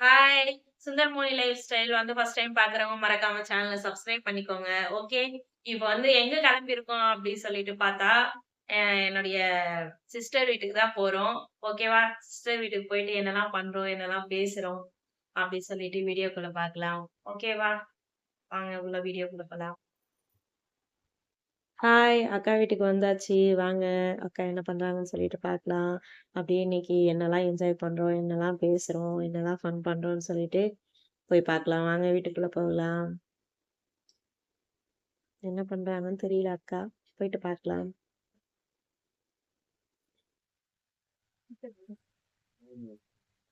Hi! Sundarmoni life style வந்து first time பாக்குறவங்க மறக்காம சேனல சப்ஸ்கிரைப் பண்ணிக்கோங்க. ஓகே. இப்ப வந்து எங்க கிளம்பியிருக்கோம் அப்படின்னு சொல்லிட்டு பார்த்தா, என்னுடைய சிஸ்டர் வீட்டுக்கு தான் போறோம். ஓகேவா? சிஸ்டர் வீட்டுக்கு போயிட்டு என்னெல்லாம் பண்றோம், என்னெல்லாம் பேசுறோம் அப்படின்னு சொல்லிட்டு வீடியோக்குள்ள பார்க்கலாம். ஓகேவா? வாங்க உள்ள வீடியோக்குள்ள போலாம். ஹாய்! அக்கா வீட்டுக்கு வந்தாச்சு. வாங்க அக்கா என்ன பண்றாங்கன்னு சொல்லிட்டு பார்க்கலாம். அப்படியே இன்னைக்கு என்னலாம் என்ஜாய் பண்றோம், என்னெல்லாம் பேசுறோம், என்னெல்லாம் ஃபன் பண்ணுறோம்னு சொல்லிட்டு போய் பார்க்கலாம். வாங்க வீட்டுக்குள்ள போகலாம். என்ன பண்றாங்கன்னு தெரியல அக்கா. போயிட்டு பார்க்கலாம்.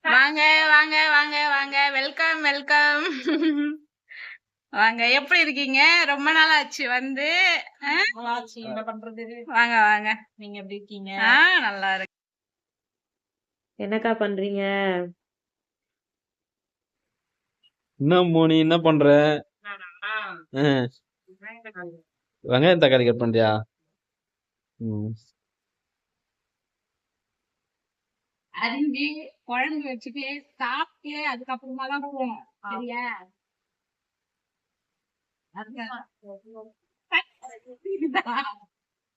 வாங்க, வாங்க, வாங்க, வாங்க. Welcome, welcome. வாங்க. எப்படி இருக்கீங்க? ரொம்ப நாள் ஆச்சு வந்து. என்ன பண்றது? வாங்க, வாங்க. நீங்க எப்படி இருக்கீங்க? ஆ நல்லா இருக்கு. என்னக்கா பண்றீங்க? என்ன மோனி என்ன பண்ற? வெங்காயம் தக்காளி கட் பண்றியா? அரிஞ்சு, குழம்பு வச்சுட்டு, சாப்பிட்டு அதுக்கப்புறமா தான் போவோம். சரியா? அதுதான்.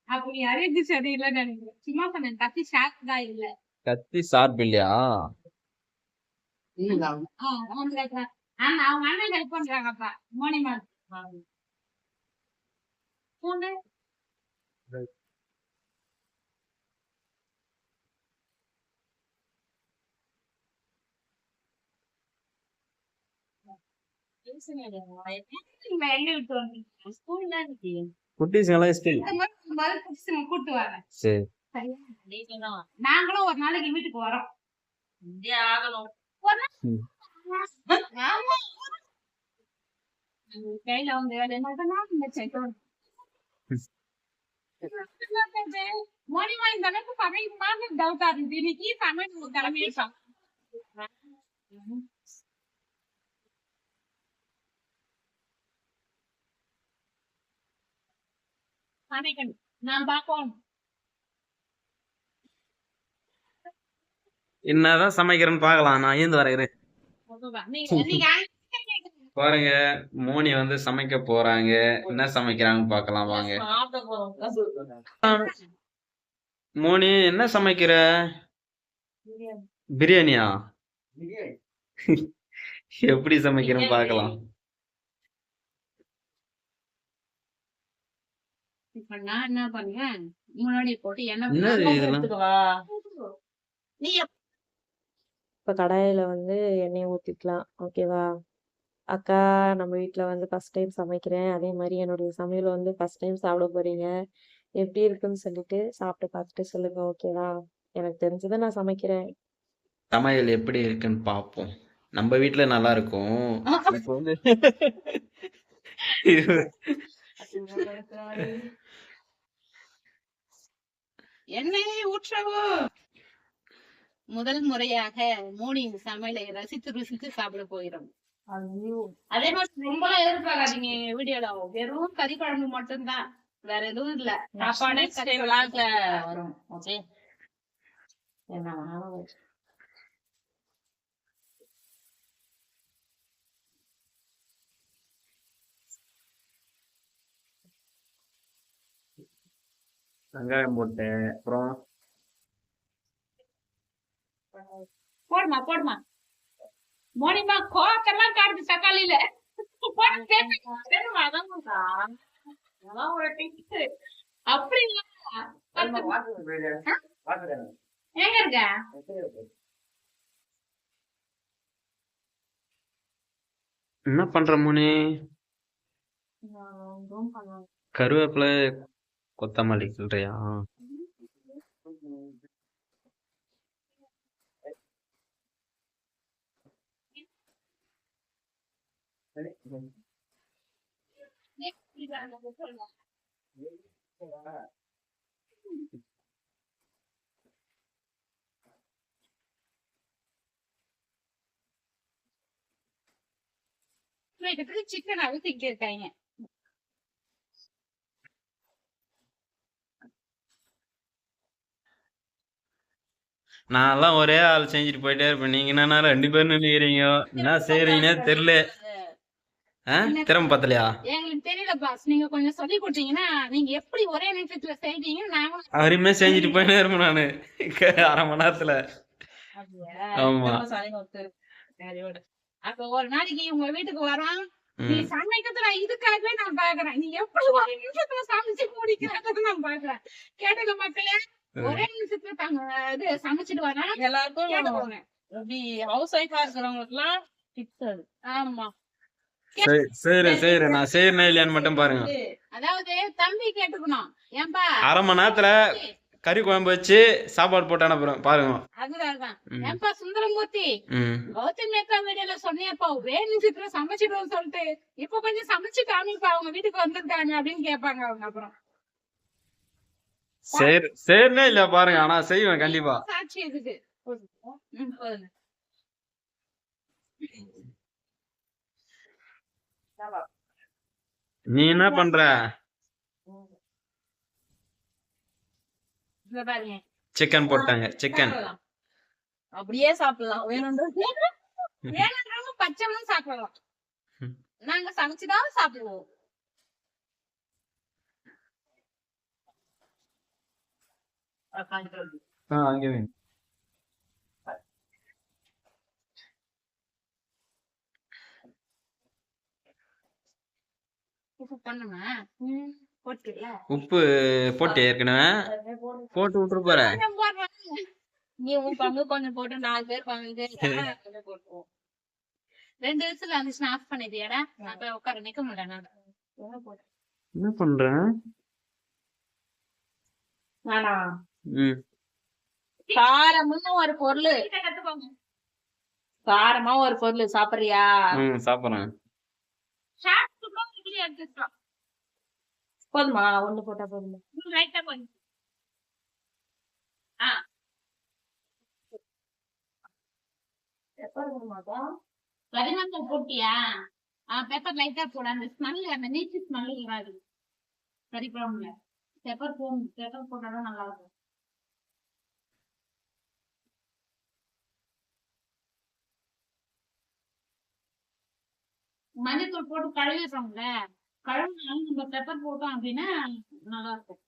அப்ப நீ அரிஞ்சு சரியில்லைன்னு நினைக்கிறேன். சும்மா சொன்னேன். கத்தி ஷார்ப் தான் இல்ல. கத்தி ஷார்ப் இல்லையா? ஆ, அவங்க அண்ணன் ஹெல்ப் பண்றாங்கப்பா. மோனிமா. பூண்டு. நீங்க எங்க விட்டு வந்தீங்க? ஸ்கூல்ல இருக்கு. குட்டீஸ்ங்கெல்லாம் இஸ்டி. இந்த மாதிரி இந்த மாதிரி புதுசுங்க கூட்டு வாங்க. சரி. தான். நாங்களும் ஒரு நாளைக்கு வீட்டுக்கு வரோம். ஆகணும். கையில வந்து வேலை செக்கோடு. மோனிமா இந்த அளவுக்கு சமைக்குமான்னு டவுட்டா இருந்துச்சு. இன்னைக்கு சமையல் கிளம்பியிருக்கான். சமைக்கணும். நான் பார்க்கணும். என்னதான் சமைக்கிறேன்னு பார்க்கலாம். நான் ஏந்து நீங்க பாருங்க மோனி வந்து சமைக்க போறாங்க. என்ன சமைக்கிறாங்கன்னு பார்க்கலாம் வாங்க. மோனி என்ன சமைக்கிற? பிரியாணியா? எப்படி சமைக்கிறேன்னு பார்க்கலாம். இப்ப நான் என்ன முன்னாடி போட்டு? நீ இப்ப கடாயில வந்து எண்ணெய ஊத்திக்கலாம். ஓகேவா? அக்கா நம்ம வீட்ல வந்து ஃபர்ஸ்ட் டைம் சமைக்கிறேன். அதே மாரி என்னுடைய சமையல் வந்து ஃபர்ஸ்ட் டைம் சாப்பிட போறீங்க. எப்படி இருக்குன்னு சொல்லிட்டு சாப்பிட்டு பார்த்துட்டு சொல்லுங்க. ஓகேவா? எனக்கு தெரிஞ்சத நான் சமைக்கிறேன். சமையல் எப்படி இருக்குன்னு பார்ப்போம். நம்ம வீட்ல நல்லா இருக்கும். இப்போ வந்து எண்ணெயை ஊற்றவோ. முதல் முறையாக மோனியின் சமையலை ரசித்து ருசித்து சாப்பிட போகிறோம். அதே மாதிரி ரொம்ப எதிர்பார்க்காதீங்க வீடியோல வெறும் கறி குழம்பு மட்டும்தான். வேற எதுவும் இல்ல. சாப்பாடு வரும். ஓகே என்ன வெங்காயம் போட்டேன். அப்புறம் போடுமா போடுமா மோனிமா கோத்தெல்லாம் காடுது தக்காளியில. அப்படி. எங்க இருக்க என்ன பண்ற மோனி? நான் room பண்ணலாம். கருவேப்பிலை கொத்தமல்லி கிள்றியா சிக்கன் அழுத்திக்கிருக்காங்க நான்லாம் ஒரே ஆள் செஞ்சுட்டு போயிட்டே இருப்பேன். நீங்க என்னன்னா ரெண்டு பேரும் நினைக்கிறீங்க என்ன செய்றீங்கன்னே தெரியல. திறமை பத்தலையா? எங்களுக்கு தெரியல பாஸ் நீங்க கொஞ்சம் சொல்லி கொடுத்தீங்கன்னா நீங்க எப்படி ஒரே நிமிஷத்துல செய்வீங்கன்னு நாங்களும் அருமையா செஞ்சுட்டு போயிட்டே இருப்பேன் நானு. அரை மணி நேரத்துல. ஆமா. அப்ப ஒரு நாளைக்கு உங்க வீட்டுக்கு வரோம். நீ. சமைக்கிறதுல இதுக்காகவே நான் பாக்குறேன். நீ எப்படி ஒரு நிமிஷத்துல சமைச்சு முடிக்கிறத நான் பாக்குறேன். கேட்டுக்க மக்களே. ஒரே நிமிஷத்துல தாங்க. இது சமைச்சிட்டு வரேன் எல்லாருக்கும் இப்படி ஹவுஸ் ஒய்ஃபா இருக்கிறவங்களுக்கு எல்லாம் டிப்ஸ் அது. ஆமா. நான் செய்யறேன் இல்லையான்னு மட்டும் பாருங்க. அதாவது தம்பி கேட்டுக்கணும். ஏன்பா? அரை மணி நேரத்துல கறி குழம்பு வச்சு சாப்பாடு போட்டு அனுப்புறேன். பாருங்க. அதுதான். ஏன்பா சுந்தரமூர்த்தி? கௌதம் அக்கா வீடியோல சொன்னியப்பா. ஒரே நிமிஷத்துல சமைச்சிடுவோம் சொல்லிட்டு. இப்ப கொஞ்சம் சமைச்சு காமிப்பா. அவங்க வீட்டுக்கு வந்திருக்காங்க அப்படின்னு கேட்பாங்க அவங்க அப்புறம். சரி சரினே இல்ல பாருங்க ஆனா செய்வேன் கண்டிப்பா. நீ என்ன பண்ற? சிக்கன் போட்டாங்க சிக்கன். அப்படியே சாப்பிடலாம். வேணும்ன்றது பச்சைமும் சாப்பிடலாம். நாங்க சமைச்சுதான் சாப்பிடுவோம். ஆ அங்கே வேணும் உப்பு பண்ணுமா? போட்டுல உப்பு போட்டு ஏற்கனவே. போட்டு விட்டுரு போற. நீ உன் பங்கு கொஞ்சம் போட்டு நாலு பேர் பங்கு. போட்டுருவோம் ரெண்டு விசில் வந்துச்சுன்னா ஆஃப் பண்ணிட்டியாடா? நான் போய் உட்கார நிக்க முடியல நான். என்ன பண்ற? நானா? காரம்னு ஒரு பொருள். கத்துக்கோங்க. காரமா ஒரு பொருள். சாப்பிடுறியா? சாப்பிடுறேன். போதுமா? ஒண்ணு போட்டா போதுமா? கரிமந்தல் போட்டியா? பெப்பர் லைட்டா போட. அந்த ஸ்மெல் அந்த நீச்சு ஸ்மெல் வராது. கறி குழம்புல. பெப்பர் போ பெப்பர் போட்டாதான் நல்லா இருக்கும். மஞ்சத்தூள் போட்டு கழுவிடுறோம்ல கழுவினாலும் நம்ம பெப்பர் போட்டோம் அப்படின்னா நல்லா இருக்கும்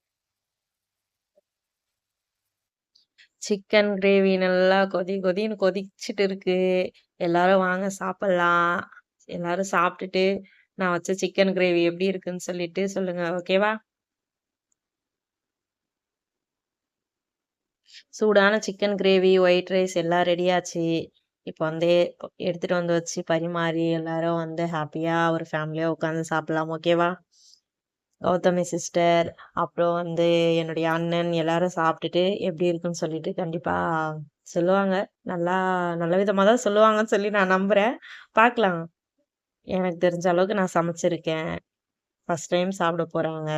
சிக்கன் கிரேவி நல்லா கொதி கொதின்னு கொதிச்சிட்டு இருக்கு. எல்லாரும் வாங்க சாப்பிடலாம். எல்லாரும் சாப்பிட்டுட்டு நான் வச்ச சிக்கன் கிரேவி எப்படி இருக்குன்னு சொல்லிட்டு சொல்லுங்க ஓகேவா சூடான சிக்கன் கிரேவி ஒயிட் ரைஸ் எல்லாம் ரெடியாச்சு இப்போ வந்து எடுத்துட்டு வந்து வச்சு பரிமாறி எல்லாரும் வந்து ஹாப்பியா ஒரு ஃபேமிலியா உட்காந்து சாப்பிடலாம் ஓகேவா கௌதமி சிஸ்டர் அப்புறம் வந்து என்னுடைய அண்ணன் எல்லாரும் சாப்பிட்டுட்டு எப்படி இருக்குன்னு சொல்லிட்டு கண்டிப்பா சொல்லுவாங்க. நல்லா நல்ல விதமாக தான் சொல்லுவாங்கன்னு சொல்லி நான் நம்புறேன். பார்க்கலாம். எனக்கு தெரிஞ்ச அளவுக்கு நான் சமைச்சிருக்கேன். ஃபர்ஸ்ட் டைம் சாப்பிட போறாங்க.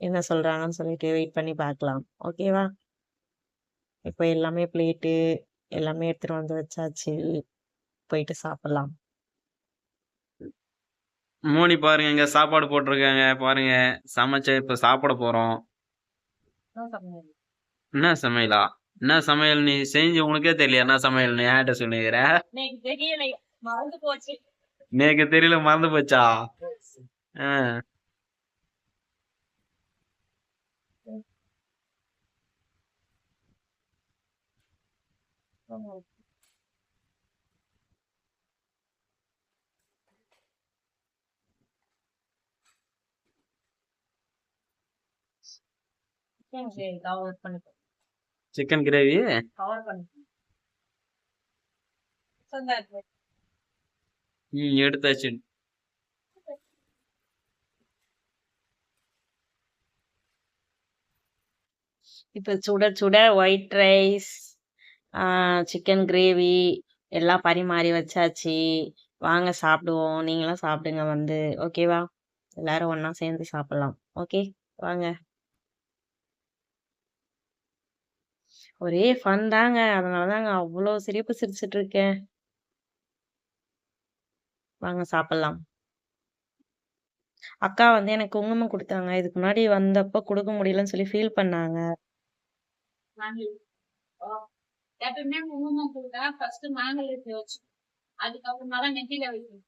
என்ன சொல்றாங்கன்னு சொல்லிட்டு வெயிட் பண்ணி பார்க்கலாம். ஓகேவா இப்போ எல்லாமே பிளேட்டு எல்லாமே எடுத்துட்டு வந்து வச்சாச்சு. போயிட்டு சாப்பிடலாம். மோனி பாருங்க இங்க சாப்பாடு போட்டிருக்காங்க. பாருங்க சமைச்சு இப்ப சாப்பிட போறோம். என்ன சமையலா? என்ன சமையல்? நீ செஞ்சு உனக்கே தெரியல என்ன சமையல் நீ ஏன்ட்ட சொல்லுகிற தெரியல மறந்து போச்சு. தெரியல மறந்து போச்சா? ஆ. பண்ணி சிக்கன் கிரேவி ம் எடுத்தாச்சு. இப்போ சுட சுட ஒயிட் ரைஸ் சிக்கன் கிரேவி எல்லாம் பரிமாறி வச்சாச்சு. வாங்க சாப்பிடுவோம். நீங்களும் சாப்பிடுங்க வந்து. ஓகேவா எல்லாரும் ஒன்றா சேர்ந்து சாப்பிடலாம். ஓகே வாங்க. ஒரே ஃபன் தாங்க. அதனால தாங்க அவ்வளோ சிரிப்பு சிரிச்சிட்டு இருக்கேன். வாங்க சாப்பிடலாம். அக்கா வந்து எனக்கு குங்குமம் கொடுத்தாங்க. இதுக்கு முன்னாடி வந்தப்போ கொடுக்க முடியலன்னு சொல்லி ஃபீல் பண்ணாங்க. எப்பவுமே குங்குமம் பூட்டா ஃபர்ஸ்ட் மாங்கல்யத்தை வச்சு. அதுக்கப்புறமா தான் நெத்தியில வைக்கணும்.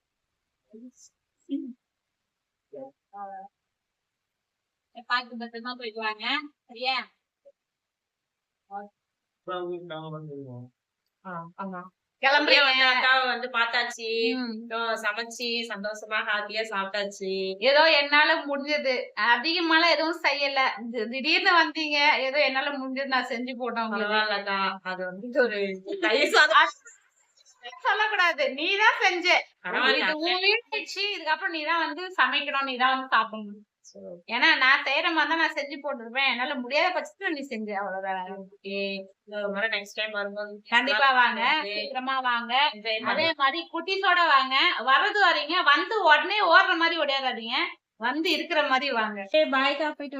அஹ் பார்த்து பத்திரமா போயிட்டு வாங்க. சரியா? அப்படியே கிளம்புறீங்க. வந்து அக்காவை வந்து பார்த்தாச்சு. சமைச்சு சந்தோஷமா ஹாப்பியா சாப்பிட்டாச்சு. ஏதோ என்னால முடிஞ்சது. அதிகமாலாம் எதுவும் செய்யல. திடீர்னு வந்தீங்க. ஏதோ என்னால முடிஞ்சது நான் செஞ்சு உங்களுக்கு. பரவாயில்லக்கா. அது வந்து ஒரு சொல்லக்கூடாது. நீதான் செஞ்ச. இதுக்கப்புறம் நீதான் வந்து சமைக்கணும். நீதான் வந்து சாப்பிடணும். ஏன்னா நான் செய்யற மாதிரி தான் நான் செஞ்சு போட்டுருப்பேன். என்னால முடியாத பட்சத்துல நீ செஞ்ச அவ்வளவுதான். நெக்ஸ்ட் டைம் வரும்போது கண்டிப்பா வாங்க. சீக்கிரமா வாங்க. அதே மாதிரி குட்டீஸோட வாங்க. வர்றது வரீங்க வந்து உடனே ஓடுற மாதிரி ஓடியாதாதீங்க வந்து இருக்கிற மாதிரி வாங்க. பாய்க்கா போயிட்டு